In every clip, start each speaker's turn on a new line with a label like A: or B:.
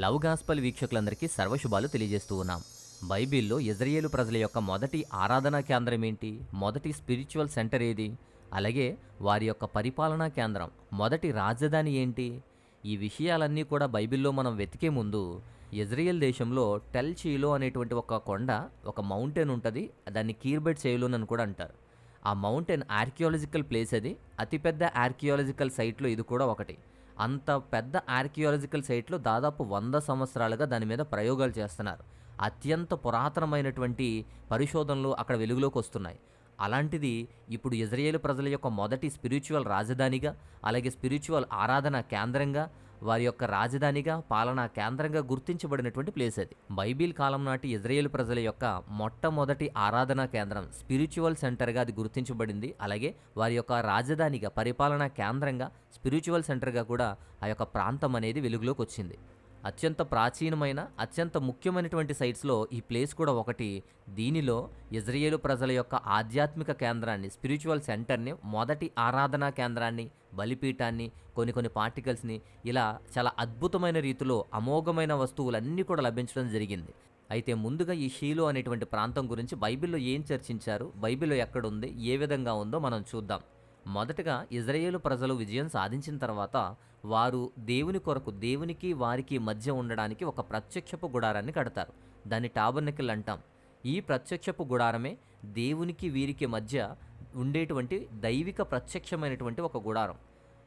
A: Love gospel వీక్షకులందరికీ సర్వశుభాలు తెలియజేస్తూ ఉన్నాం. బైబిల్లో ఇజ్రాయేలు ప్రజల యొక్క మొదటి ఆరాధనా కేంద్రం ఏంటి? మొదటి స్పిరిచువల్ సెంటర్ ఏది? అలాగే వారి యొక్క పరిపాలనా కేంద్రం మొదటి రాజధాని ఏంటి? ఈ విషయాలన్నీ కూడా బైబిల్లో మనం వెతికే ముందు ఇజ్రాయెల్ దేశంలో టెల్ చీలో అనేటువంటి ఒక కొండ ఒక మౌంటైన్ ఉంటుంది. దాన్ని కీర్బెట్ చేయులోన్ అని కూడా అంటారు. ఆ మౌంటైన్ ఆర్కియాలజికల్ ప్లేస్ అది. అతిపెద్ద ఆర్కియాలజికల్ సైట్లో ఇది కూడా ఒకటి. అంత పెద్ద ఆర్కియాలజికల్ సైట్లో దాదాపు వంద సంవత్సరాలుగా దాని మీద ప్రయోగాలు చేస్తున్నారు. అత్యంత పురాతనమైనటువంటి పరిశోధనలు అక్కడ వెలుగులోకి వస్తున్నాయి. అలాంటిది ఇప్పుడు ఇజ్రాయేల్ ప్రజల యొక్క మొదటి స్పిరిచువల్ రాజధానిగా అలాగే స్పిరిచువల్ ఆరాధన కేంద్రంగా వారి యొక్క రాజధానిగా పాలనా కేంద్రంగా గుర్తించబడినటువంటి ప్లేస్ అది. బైబిల్ కాలం నాటి ఇజ్రాయేల్ ప్రజల యొక్క మొట్టమొదటి ఆరాధనా కేంద్రం స్పిరిచువల్ సెంటర్గా అది గుర్తించబడింది. అలాగే వారి యొక్క రాజధానిగా పరిపాలనా కేంద్రంగా స్పిరిచువల్ సెంటర్గా కూడా ఆ యొక్క ప్రాంతం అనేది వెలుగులోకి వచ్చింది. అత్యంత ప్రాచీనమైన అత్యంత ముఖ్యమైనటువంటి సైట్స్లో ఈ ప్లేస్ కూడా ఒకటి. దీనిలో ఇజ్రాయేలు ప్రజల యొక్క ఆధ్యాత్మిక కేంద్రాన్ని స్పిరిచువల్ సెంటర్ని మొదటి ఆరాధనా కేంద్రాన్ని బలిపీఠాన్ని కొన్ని కొన్ని పార్టికల్స్ని ఇలా చాలా అద్భుతమైన రీతిలో అమోఘమైన వస్తువులన్నీ కూడా లభించడం జరిగింది. అయితే ముందుగా ఈ షీలో అనేటువంటి ప్రాంతం గురించి బైబిల్లో ఏం చర్చించారు? బైబిల్లో ఎక్కడుంది ఏ విధంగా ఉందో మనం చూద్దాం. మొదటగా ఇజ్రాయేలు ప్రజలు విజయం సాధించిన తర్వాత వారు దేవుని కొరకు దేవునికి వారికి మధ్య ఉండడానికి ఒక ప్రత్యక్షపు గుడారాన్ని కడతారు. దాన్ని టాబర్నకిల్ అంటాం. ఈ ప్రత్యక్షపు గుడారమే దేవునికి వీరికి మధ్య ఉండేటువంటి దైవిక ప్రత్యక్షమైనటువంటి ఒక గుడారం.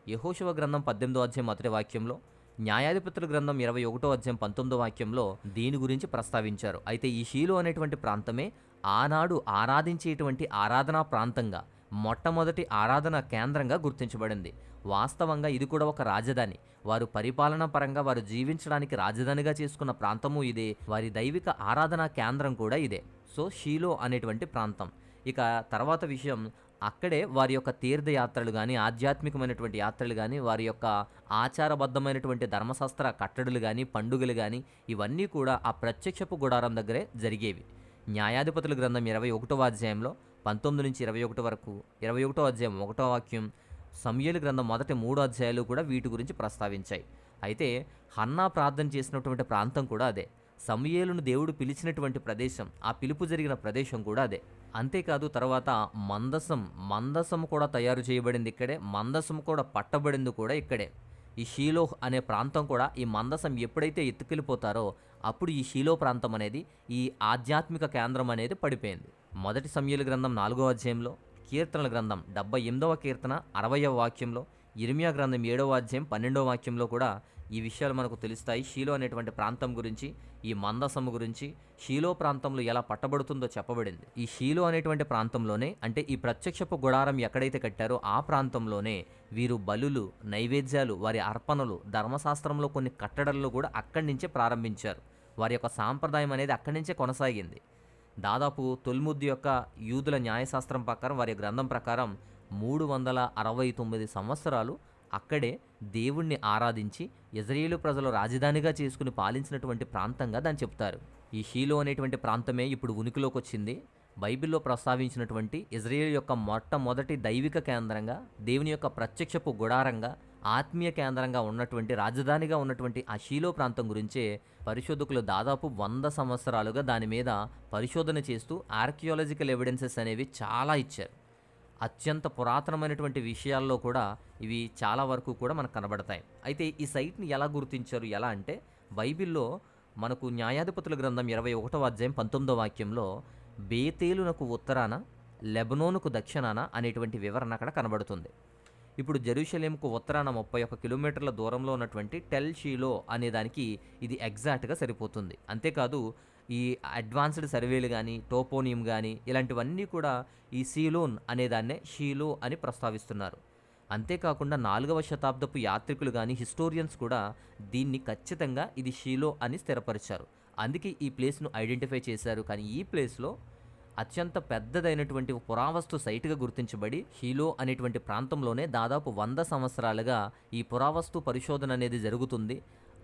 A: యహోశివ గ్రంథం పద్దెనిమిదో అధ్యాయం మొదటి వాక్యంలో న్యాయాధిపతుల గ్రంథం ఇరవై ఒకటో అధ్యాయం పంతొమ్మిదో వాక్యంలో దీని గురించి ప్రస్తావించారు. అయితే ఈ షీలు అనేటువంటి ప్రాంతమే ఆనాడు ఆరాధించేటువంటి ఆరాధనా ప్రాంతంగా మొట్టమొదటి ఆరాధన కేంద్రంగా గుర్తించబడింది. వాస్తవంగా ఇది కూడా ఒక రాజధాని. వారు పరిపాలన పరంగా వారు జీవించడానికి రాజధానిగా చేసుకున్న ప్రాంతము ఇదే. వారి దైవిక ఆరాధనా కేంద్రం కూడా ఇదే. సో షీలో అనేటువంటి ప్రాంతం. ఇక తర్వాత విషయం. అక్కడే వారి యొక్క తీర్థయాత్రలు కానీ ఆధ్యాత్మికమైనటువంటి యాత్రలు కానీ వారి యొక్క ఆచారబద్ధమైనటువంటి ధర్మశాస్త్ర కట్టడులు కానీ పండుగలు కానీ ఇవన్నీ కూడా ఆ ప్రత్యక్షపు గుడారం దగ్గరే జరిగేవి. న్యాయాధిపతుల గ్రంథం ఇరవై ఒకటో అధ్యాయంలో పంతొమ్మిది నుంచి ఇరవై ఒకటి వరకు ఇరవై ఒకటో అధ్యాయం ఒకటో వాక్యం సమయలు గ్రంథం మొదటి మూడు అధ్యాయాలు కూడా వీటి గురించి ప్రస్తావించాయి. అయితే హన్నా ప్రార్థన చేసినటువంటి ప్రాంతం కూడా అదే. సమయలను దేవుడు పిలిచినటువంటి ప్రదేశం ఆ పిలుపు జరిగిన ప్రదేశం కూడా అదే. అంతేకాదు తర్వాత మందసం మందసం కూడా తయారు చేయబడింది ఇక్కడే మందసం కూడా పట్టబడింది కూడా ఇక్కడే. ఈ షీలోహ్ అనే ప్రాంతం కూడా ఈ మందసం ఎప్పుడైతే ఎత్తుకెళ్ళిపోతారో అప్పుడు ఈ షీలో ప్రాంతం అనేది ఈ ఆధ్యాత్మిక కేంద్రం అనేది పడిపోయింది. మొదటి సమయలు గ్రంథం నాలుగో అధ్యాయంలో కీర్తనల గ్రంథం డెబ్బై ఎనిమిదవ కీర్తన అరవయవ వాక్యంలో ఇర్మియా గ్రంథం ఏడవ అధ్యాయం పన్నెండవ వాక్యంలో కూడా ఈ విషయాలు మనకు తెలుస్తాయి. షీలో అనేటువంటి ప్రాంతం గురించి ఈ మందసము గురించి షీలో ప్రాంతంలో ఎలా పట్టబడుతుందో చెప్పబడింది. ఈ షీలో అనేటువంటి ప్రాంతంలోనే అంటే ఈ ప్రత్యక్షపు గుడారం ఎక్కడైతే కట్టారో ఆ ప్రాంతంలోనే వీరు బలులు నైవేద్యాలు వారి అర్పణలు ధర్మశాస్త్రంలో కొన్ని కట్టడలు కూడా అక్కడి నుంచే ప్రారంభించారు. వారి యొక్క సాంప్రదాయం అనేది అక్కడి నుంచే కొనసాగింది. దాదాపు తొల్ముద్ యొక్క యూదుల న్యాయశాస్త్రం ప్రకారం వారి గ్రంథం ప్రకారం మూడు వందల అరవై తొమ్మిది సంవత్సరాలు అక్కడే దేవుణ్ణి ఆరాధించి ఇజ్రాయేలు ప్రజలు రాజధానిగా చేసుకుని పాలించినటువంటి ప్రాంతంగా దాన్ని చెప్తారు. ఈ షీలో అనేటువంటి ప్రాంతమే ఇప్పుడు ఉనికిలోకి వచ్చింది. బైబిల్లో ప్రస్తావించినటువంటి ఇజ్రాయేల్ యొక్క మొట్టమొదటి దైవిక కేంద్రంగా దేవుని యొక్క ప్రత్యక్షపు గుడారంగా ఆత్మీయ కేంద్రంగా ఉన్నటువంటి రాజధానిగా ఉన్నటువంటి ఆ షీలో ప్రాంతం గురించే పరిశోధకులు దాదాపు వంద సంవత్సరాలుగా దాని మీద పరిశోధన చేస్తూ ఆర్కియాలజికల్ ఎవిడెన్సెస్ అనేవి చాలా ఇచ్చారు. అత్యంత పురాతనమైనటువంటి విషయాల్లో కూడా ఇవి చాలా వరకు కూడా మనకు కనబడతాయి. అయితే ఈ సైట్ని ఎలా గుర్తించారు? ఎలా అంటే బైబిల్లో మనకు న్యాయాధిపతుల గ్రంథం ఇరవై ఒకటో అధ్యాయం పంతొమ్మిదో వాక్యంలో బేతేలునకు ఉత్తరాన లెబనోనుకు దక్షిణాన అనేటువంటి వివరణ అక్కడ కనబడుతుంది. ఇప్పుడు జెరూషలేంకు ఉత్తరాన ముప్పై ఒక్క కిలోమీటర్ల దూరంలో ఉన్నటువంటి టెల్ షీలో అనే దానికి ఇది ఎగ్జాక్ట్గా సరిపోతుంది. అంతేకాదు ఈ అడ్వాన్స్డ్ సర్వేలు కానీ టోపోనియం కానీ ఇలాంటివన్నీ కూడా ఈ సీలోన్ అనేదాన్నే షీలో అని ప్రస్తావిస్తున్నారు. అంతేకాకుండా నాలుగవ శతాబ్దపు యాత్రికులు కానీ హిస్టోరియన్స్ కూడా దీన్ని ఖచ్చితంగా ఇది షీలో అని స్థిరపరిచారు. అందుకే ఈ ప్లేస్ను ఐడెంటిఫై చేశారు. కానీ ఈ ప్లేస్లో అత్యంత పెద్దదైనటువంటి పురావస్తు సైట్గా గుర్తించబడి హీలో అనేటువంటి ప్రాంతంలోనే దాదాపు వంద సంవత్సరాలుగా ఈ పురావస్తు పరిశోధన అనేది జరుగుతుంది.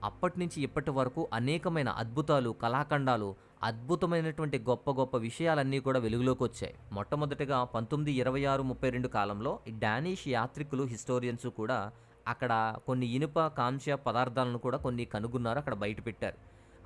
A: అప్పటి నుంచి ఇప్పటి వరకు అనేకమైన అద్భుతాలు కళాఖండాలు అద్భుతమైనటువంటి గొప్ప గొప్ప విషయాలన్నీ కూడా వెలుగులోకి వచ్చాయి. మొట్టమొదటిగా పంతొమ్మిది ఇరవై ఆరు ముప్పై రెండు కాలంలో ఈ డానిష్ యాత్రికులు హిస్టోరియన్స్ కూడా అక్కడ కొన్ని ఇనుప కాంస్య పదార్థాలను కూడా కొన్ని కనుగొన్నారు అక్కడ బయట పెట్టారు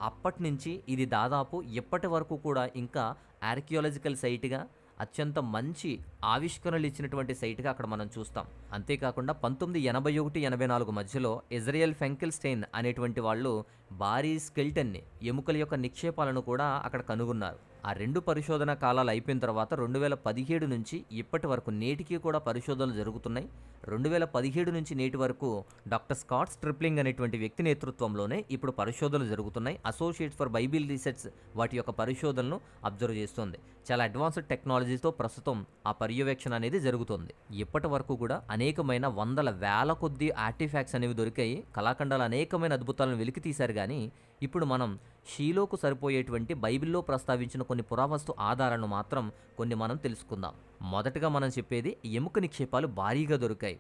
A: అప్పటి నుంచి ఇది దాదాపు ఇప్పటి వరకు కూడా ఇంకా ఆర్కియాలజికల్ సైట్గా అత్యంత మంచి ఆవిష్కరణలు ఇచ్చినటువంటి సైట్గా అక్కడ మనం చూస్తాం. అంతేకాకుండా పంతొమ్మిది ఎనభై ఒకటి ఎనభై నాలుగు మధ్యలో ఇజ్రాయెల్ ఫెంకిల్ స్టెయిన్ అనేటువంటి వాళ్ళు భారీ స్కెల్టన్ని ఎముకల యొక్క నిక్షేపాలను కూడా అక్కడ కనుగొన్నారు. ఆ రెండు పరిశోధన కాలాలు అయిపోయిన తర్వాత రెండు వేల పదిహేడు నుంచి ఇప్పటి వరకు నేటికి కూడా పరిశోధనలు జరుగుతున్నాయి. రెండు వేల పదిహేడు నుంచి నేటి వరకు డాక్టర్ స్కాట్ స్ట్రిప్లింగ్ అనేటువంటి వ్యక్తి నేతృత్వంలోనే ఇప్పుడు పరిశోధనలు జరుగుతున్నాయి. అసోసియేట్ ఫర్ బైబిల్ రీసెర్చ్ వాటి యొక్క పరిశోధనలు అబ్జర్వ్ చేస్తుంది. చాలా అడ్వాన్స్డ్ టెక్నాలజీతో ప్రస్తుతం ఆ పర్యవేక్షణ అనేది జరుగుతుంది. ఇప్పటి వరకు కూడా అనేకమైన వందల వేల కొద్ది ఆర్టిఫాక్ట్స్ అనేవి దొరికాయి. కళాఖండాలు అనేకమైన అద్భుతాలను వెలికి తీశారు కానీ ఇప్పుడు మనం షీలోకు సరిపోయేటువంటి బైబిల్లో ప్రస్తావించిన కొన్ని పురావస్తు ఆధారాలను మాత్రం కొన్ని మనం తెలుసుకుందాం. మొదటగా మనం చెప్పేది ఎముక నిక్షేపాలు భారీగా దొరికాయి.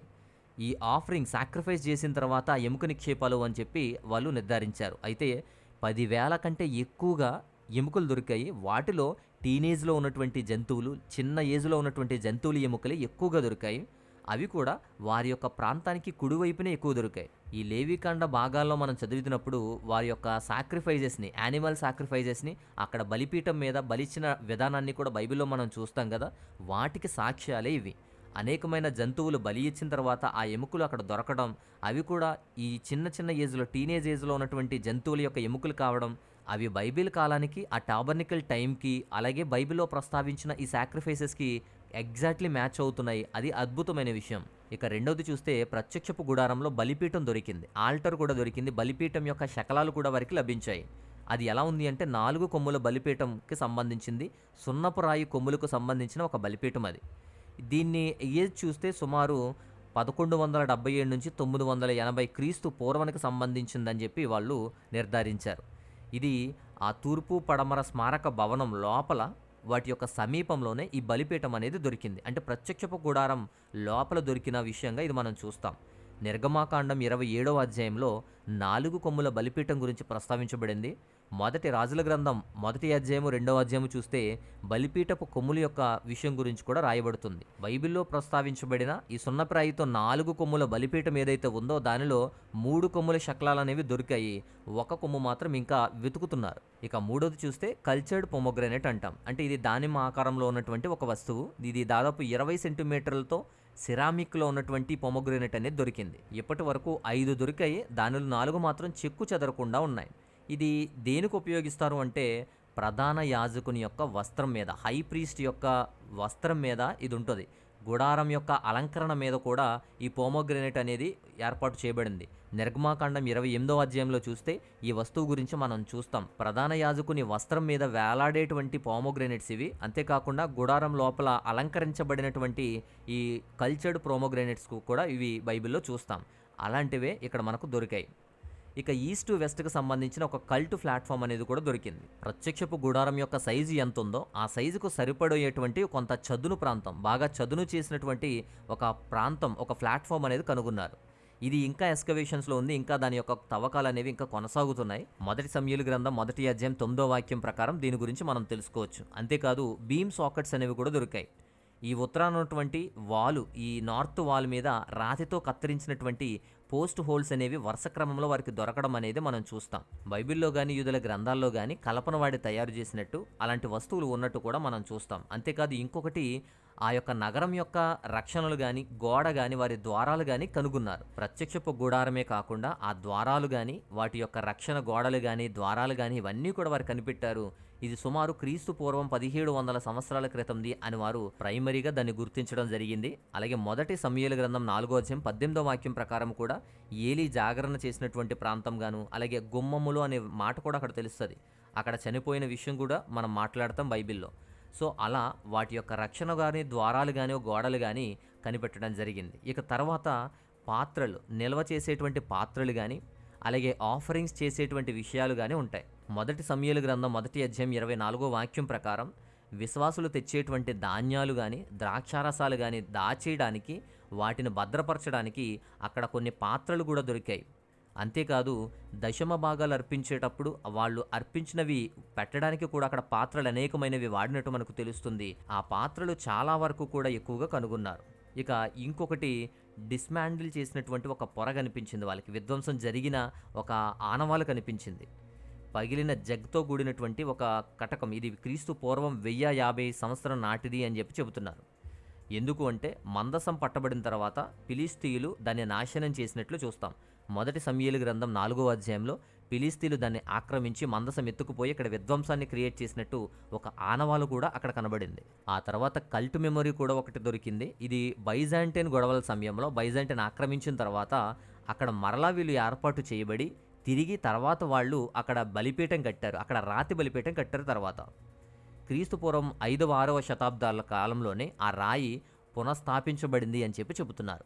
A: ఈ ఆఫరింగ్ సాక్రిఫైస్ చేసిన తర్వాత ఆ ఎముక నిక్షేపాలు అని చెప్పి వాళ్ళు నిర్ధారించారు. అయితే పదివేల కంటే ఎక్కువగా ఎముకలు దొరికాయి. వాటిలో టీనేజ్లో ఉన్నటువంటి జంతువులు చిన్న ఏజ్లో ఉన్నటువంటి జంతువుల ఎముకలే ఎక్కువగా దొరికాయి. అవి కూడా వారి యొక్క ప్రాంతానికి కుడివైపునే ఎక్కువ దొరికాయి ఈ లేవికాండ భాగాల్లో మనం చదువుతున్నప్పుడు వారి యొక్క సాక్రిఫైజెస్ని యానిమల్ సాక్రిఫైజెస్ని అక్కడ బలిపీఠం మీద బలిచ్చిన విధానాన్ని కూడా బైబిల్లో మనం చూస్తాం కదా వాటికి సాక్ష్యాలే ఇవి. అనేకమైన జంతువులు బలి ఇచ్చిన తర్వాత ఆ ఎముకలు అక్కడ దొరకడం అవి కూడా ఈ చిన్న చిన్న ఏజ్లో టీనేజ్ ఏజ్లో ఉన్నటువంటి జంతువుల యొక్క ఎముకలు కావడం అవి బైబిల్ కాలానికి ఆ టాబర్నికల్ టైంకి అలాగే బైబిల్లో ప్రస్తావించిన ఈ సాక్రిఫైసెస్కి ఎగ్జాక్ట్లీ మ్యాచ్ అవుతున్నాయి. అది అద్భుతమైన విషయం. ఇక రెండవది చూస్తే ప్రత్యక్షపు గుడారంలో బలిపీఠం దొరికింది. ఆల్టర్ కూడా దొరికింది. బలిపీఠం యొక్క శకలాలు కూడా వారికి లభించాయి. అది ఎలా ఉంది అంటే నాలుగు కొమ్ముల బలిపీఠంకి సంబంధించింది. సున్నపు రాయి కొమ్ములకు సంబంధించిన ఒక బలిపీఠం అది. దీన్ని ఏజ్ చూస్తే సుమారు పదకొండు వందల డెబ్బై ఏడు నుంచి తొమ్మిది వందల ఎనభై క్రీస్తు పూర్వానికి సంబంధించిందని చెప్పి వాళ్ళు నిర్ధారించారు. ఇది ఆ తూర్పు పడమర స్మారక భవనం లోపల వాటి యొక్క సమీపంలోనే ఈ బలిపీఠం అనేది దొరికింది. అంటే ప్రత్యక్షపు గుడారం లోపల దొరికిన విషయంగా ఇది మనం చూస్తాం. నిర్గమాకాండం ఇరవై ఏడవ అధ్యాయంలో నాలుగు కొమ్ముల బలిపీఠం గురించి ప్రస్తావించబడింది. మొదటి రాజుల గ్రంథం మొదటి అధ్యాయము రెండవ అధ్యాయము చూస్తే బలిపీఠపు కొమ్ముల యొక్క విషయం గురించి కూడా రాయబడుతుంది. బైబిల్లో ప్రస్తావించబడిన ఈ సున్నప్రాయితో నాలుగు కొమ్ముల బలిపీఠం ఏదైతే ఉందో దానిలో మూడు కొమ్ముల శకలాలు అనేవి దొరికాయి. ఒక కొమ్ము మాత్రం ఇంకా వెతుకుతున్నారు. ఇక మూడోది చూస్తే కల్చర్డ్ పొమోగ్రనేట్ అంటాం. అంటే ఇది దానిమ్మ ఆకారంలో ఉన్నటువంటి ఒక వస్తువు. ఇది దాదాపు ఇరవై సెంటీమీటర్లతో సిరామిక్లో ఉన్నటువంటి పొమోగ్రనేట్ అనేది దొరికింది. ఇప్పటి వరకు ఐదు దొరికాయి దానిలో నాలుగు మాత్రం చెక్కు చెదరకుండా ఉన్నాయి. ఇది దేనికి ఉపయోగిస్తారు అంటే ప్రధాన యాజకుని యొక్క వస్త్రం మీద హై ప్రీస్ట్ యొక్క వస్త్రం మీద ఇది ఉంటుంది. గుడారం యొక్క అలంకరణ మీద కూడా ఈ పోమోగ్రనేట్ అనేది ఏర్పాటు చేయబడింది. నిర్గమాకాండం ఇరవై ఎనిమిదో అధ్యాయంలో చూస్తే ఈ వస్తువు గురించి మనం చూస్తాం. ప్రధాన యాజకుని వస్త్రం మీద వేలాడేటువంటి పోమోగ్రనేట్స్ ఇవి. అంతేకాకుండా గుడారం లోపల అలంకరించబడినటువంటి ఈ కల్చర్డ్ ప్రోమోగ్రెనేట్స్కు కూడా ఇవి బైబిల్లో చూస్తాం. అలాంటివే ఇక్కడ మనకు దొరికాయి. ఇక ఈస్ట్ వెస్ట్కి సంబంధించిన ఒక కల్ట్ ప్లాట్ఫామ్ అనేది కూడా దొరికింది. ప్రత్యక్షపు గుడారం యొక్క సైజు ఎంత ఉందో ఆ సైజుకు సరిపడేటువంటి కొంత చదును ప్రాంతం బాగా చదును చేసినటువంటి ఒక ప్రాంతం ఒక ప్లాట్ఫామ్ అనేది కనుగొన్నారు. ఇది ఇంకా ఎస్కవేషన్స్లో ఉంది ఇంకా దాని యొక్క తవ్వకాలు అనేవి ఇంకా కొనసాగుతున్నాయి. మొదటి సమయలు గ్రంథం మొదటి అధ్యాయం తొమ్మిదో వాక్యం ప్రకారం దీని గురించి మనం తెలుసుకోవచ్చు. అంతేకాదు బీమ్ సాకెట్స్ అనేవి కూడా దొరికాయి. ఈ ఉత్తరాన ఉన్నటువంటి వాలు ఈ నార్త్ వాల్ మీద రాతితో కత్తిరించినటువంటి పోస్ట్ హోల్స్ అనేవి వరుస క్రమంలో వారికి దొరకడం అనేది మనం చూస్తాం. బైబిల్లో కానీ యూదుల గ్రంథాల్లో కానీ కల్పన వాడి తయారు చేసినట్టు అలాంటి వస్తువులు ఉన్నట్టు కూడా మనం చూస్తాం. అంతేకాదు ఇంకొకటి ఆ యొక్క నగరం యొక్క రక్షణలు కానీ గోడ కానీ వారి ద్వారాలు కానీ కనుగొన్నారు. ప్రత్యక్షపు గుడారమే కాకుండా ఆ ద్వారాలు కానీ వాటి యొక్క రక్షణ గోడలు కానీ ద్వారాలు కానీ ఇవన్నీ కూడా వారు కనిపెట్టారు. ఇది సుమారు క్రీస్తు పూర్వం పదిహేడు వందల సంవత్సరాల క్రితంది అని వారు ప్రైమరీగా దాన్ని గుర్తించడం జరిగింది. అలాగే మొదటి సమయల గ్రంథం నాలుగో అధ్యాయం పద్దెనిమిదో వాక్యం ప్రకారం కూడా ఏలి జాగరణ చేసినటువంటి ప్రాంతం గాను అలాగే గుమ్మములు అనే మాట కూడా అక్కడ తెలుస్తుంది. అక్కడ చనిపోయిన విషయం కూడా మనం మాట్లాడతాం బైబిల్లో. సో అలా వాటి యొక్క రక్షణ కానీ ద్వారాలు కానీ గోడలు కానీ కనిపెట్టడం జరిగింది. ఇక తర్వాత పాత్రలు నిల్వ చేసేటువంటి పాత్రలు కానీ అలాగే ఆఫరింగ్స్ చేసేటువంటి విషయాలు కానీ ఉంటాయి. మొదటి సమయలు గ్రంథం మొదటి అధ్యాయం ఇరవై నాలుగో వాక్యం ప్రకారం విశ్వాసులు తెచ్చేటువంటి ధాన్యాలు కానీ ద్రాక్షారసాలు కానీ దాచేయడానికి వాటిని భద్రపరచడానికి అక్కడ కొన్ని పాత్రలు కూడా దొరికాయి. అంతేకాదు దశమ భాగాలు అర్పించేటప్పుడు వాళ్ళు అర్పించినవి పెట్టడానికి కూడా అక్కడ పాత్రలు అనేకమైనవి వాడినట్టు మనకు తెలుస్తుంది. ఆ పాత్రలు చాలా వరకు కూడా ఎక్కువగా కనుగొన్నారు. ఇక ఇంకొకటి డిస్మాండిల్ చేసినటువంటి ఒక పొర కనిపించింది వాళ్ళకి. విధ్వంసం జరిగిన ఒక ఆనవాలు కనిపించింది. పగిలిన జగ్తో కూడినటువంటి ఒక కటకం. ఇది క్రీస్తు పూర్వం వెయ్యి యాభై సంవత్సరం నాటిది అని చెప్పి చెబుతున్నారు. ఎందుకు అంటే మందసం పట్టబడిన తర్వాత పిలిస్తీయులు దాన్ని నాశనం చేసినట్లు చూస్తాం. మొదటి సమయలు గ్రంథం నాలుగో అధ్యాయంలో పిలిస్తీలు దాన్ని ఆక్రమించి మందసం ఎత్తుకుపోయి ఇక్కడ విధ్వంసాన్ని క్రియేట్ చేసినట్టు ఒక ఆనవాలు కూడా అక్కడ కనబడింది. ఆ తర్వాత కల్ట్ మెమొరీ కూడా ఒకటి దొరికింది. ఇది బైజాంటైన్ గొడవల సమయంలో బైజాంటైన్ ఆక్రమించిన తర్వాత అక్కడ మరలా వీళ్ళు ఏర్పాటు చేయబడి తిరిగి తర్వాత వాళ్ళు అక్కడ బలిపీఠం కట్టారు. అక్కడ రాతి బలిపీఠం కట్టారు తర్వాత. క్రీస్తుపూర్వం ఐదవ ఆరవ శతాబ్దాల కాలంలోనే ఆ రాయి పునఃస్థాపించబడింది అని చెప్పి చెబుతున్నారు.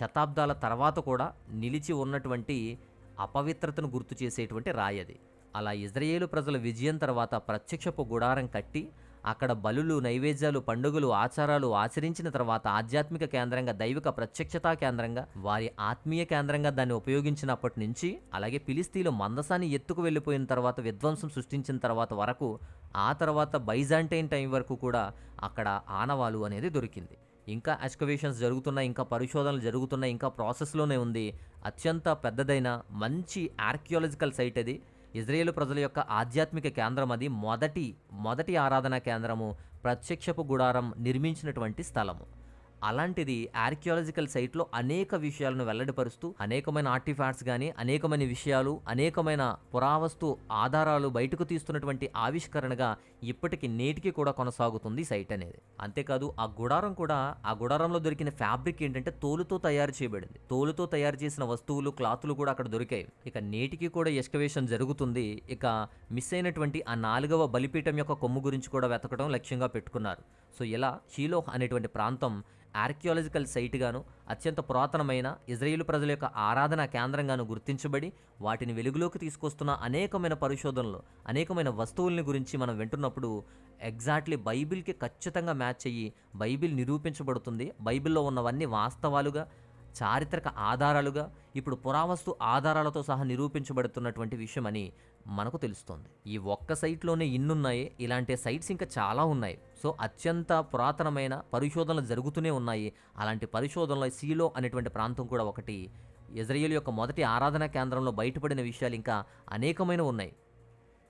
A: శతాబ్దాల తర్వాత కూడా నిలిచి ఉన్నటువంటి అపవిత్రతను గుర్తు చేసేటువంటి రాయి అది. అలా ఇజ్రాయేలు ప్రజల విజయం తర్వాత ప్రత్యక్షపు గుడారం కట్టి అక్కడ బలులు నైవేద్యాలు పండుగలు ఆచారాలు ఆచరించిన తర్వాత ఆధ్యాత్మిక కేంద్రంగా దైవిక ప్రత్యక్షతా కేంద్రంగా వారి ఆత్మీయ కేంద్రంగా దాన్ని ఉపయోగించినప్పటి నుంచి అలాగే ఫిలిస్తీన్లు మందసాన్ని ఎత్తుకు వెళ్ళిపోయిన తర్వాత విధ్వంసం సృష్టించిన తర్వాత వరకు ఆ తర్వాత బైజాంటైన్ టైం వరకు కూడా అక్కడ ఆనవాలు అనేది దొరికింది. ఇంకా ఎక్స్కవేషన్స్ జరుగుతున్నాయి ఇంకా పరిశోధనలు జరుగుతున్నాయి ఇంకా ప్రాసెస్లోనే ఉంది. అత్యంత పెద్దదైన మంచి ఆర్కియాలజికల్ సైట్ అది. ఇజ్రాయేల్ ప్రజల యొక్క ఆధ్యాత్మిక కేంద్రం అది. మొదటి మొదటి ఆరాధనా కేంద్రము ప్రత్యక్షపు గుడారం నిర్మించినటువంటి స్థలము. అలాంటిది ఆర్కియాలజికల్ సైట్లో అనేక విషయాలను వెల్లడిపరుస్తూ అనేకమైన ఆర్టిఫాక్ట్స్ కానీ అనేకమైన విషయాలు అనేకమైన పురావస్తు ఆధారాలు బయటకు తీస్తున్నటువంటి ఆవిష్కరణగా ఇప్పటికి నేటికి కూడా కొనసాగుతుంది సైట్ అనేది. అంతేకాదు ఆ గుడారం కూడా ఆ గుడారంలో దొరికిన ఫ్యాబ్రిక్ ఏంటంటే తోలుతో తయారు చేయబడింది. తోలుతో తయారు చేసిన వస్తువులు క్లాతులు కూడా అక్కడ దొరికాయి. ఇక నేటికి కూడా ఎస్కవేషన్ జరుగుతుంది. ఇక మిస్ అయినటువంటి ఆ నాలుగవ బలిపీఠం యొక్క కొమ్ము గురించి కూడా వెతకడం లక్ష్యంగా పెట్టుకున్నారు. సో ఇలా షీలోహ్ అనేటువంటి ప్రాంతం ఆర్కియాలజికల్ సైట్గాను అత్యంత పురాతనమైన ఇజ్రాయిల్ ప్రజల యొక్క ఆరాధనా కేంద్రంగాను గుర్తించబడి వాటిని వెలుగులోకి తీసుకొస్తున్న అనేకమైన పరిశోధనలు అనేకమైన వస్తువుల్ని గురించి మనం వింటున్నప్పుడు ఎగ్జాక్ట్లీ బైబిల్కి ఖచ్చితంగా మ్యాచ్ అయ్యి బైబిల్ నిరూపించబడుతుంది. బైబిల్లో ఉన్నవన్నీ వాస్తవాలుగా చారిత్రక ఆధారాలుగా ఇప్పుడు పురావస్తు ఆధారాలతో సహా నిరూపించబడుతున్నటువంటి విషయం అని మనకు తెలుస్తోంది. ఈ ఒక్క సైట్లోనే ఇన్నున్నాయి ఇలాంటి సైట్స్ ఇంకా చాలా ఉన్నాయి. సో అత్యంత పురాతనమైన పరిశోధనలు జరుగుతూనే ఉన్నాయి. అలాంటి పరిశోధనలో సీలో అనేటువంటి ప్రాంతం కూడా ఒకటి ఇజ్రాయేల్ యొక్క మొదటి ఆరాధనా కేంద్రంలో బయటపడిన విషయాలు ఇంకా అనేకమైన ఉన్నాయి.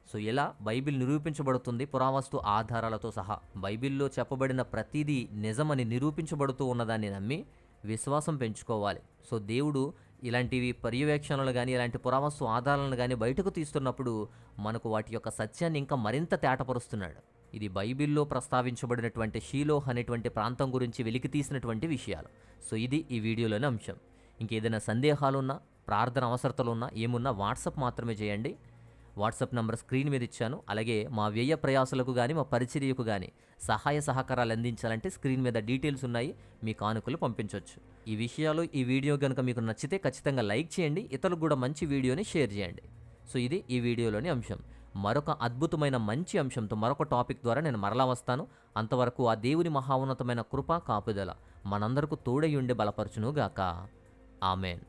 A: సో ఇలా బైబిల్ నిరూపించబడుతుంది? పురావస్తు ఆధారాలతో సహా బైబిల్లో చెప్పబడిన ప్రతిదీ నిజమని నిరూపించబడుతూ ఉన్నదాన్ని నమ్మి విశ్వాసం పెంచుకోవాలి. సో దేవుడు ఇలాంటివి పర్యవేక్షణలు కానీ ఇలాంటి పురావస్తు ఆధారాలను కానీ బయటకు తీస్తున్నప్పుడు మనకు వాటి యొక్క సత్యాన్ని ఇంకా మరింత తేటపరుస్తున్నాడు. ఇది బైబిల్లో ప్రస్తావించబడినటువంటి షీలోహ్ అనేటువంటి ప్రాంతం గురించి వెలికి తీసినటువంటి విషయాలు. సో ఇది ఈ వీడియోలోని అంశం. ఇంకేదైనా సందేహాలున్నా ప్రార్థన అవసరతలున్నా ఏమున్నా వాట్సాప్ మాత్రమే చేయండి. వాట్సాప్ నంబర్ స్క్రీన్ మీద ఇచ్చాను. అలాగే మా వ్యయ ప్రయాసలకు కానీ మా పరిచర్యకు కానీ సహాయ సహకారాలు అందించాలంటే స్క్రీన్ మీద డీటెయిల్స్ ఉన్నాయి. మీ కానుకలు పంపించవచ్చు ఈ విషయాలు ఈ వీడియో కనుక మీకు నచ్చితే ఖచ్చితంగా లైక్ చేయండి. ఇతరులకు కూడా మంచి వీడియోని షేర్ చేయండి. సో ఇది ఈ వీడియోలోని అంశం. మరొక అద్భుతమైన మంచి అంశంతో మరొక టాపిక్ ద్వారా నేను మరలా వస్తాను. అంతవరకు ఆ దేవుని మహాఉన్నతమైన కృప కాపుదల మనందరకు తోడై ఉండి బలపరచునుగాక. ఆమెన్.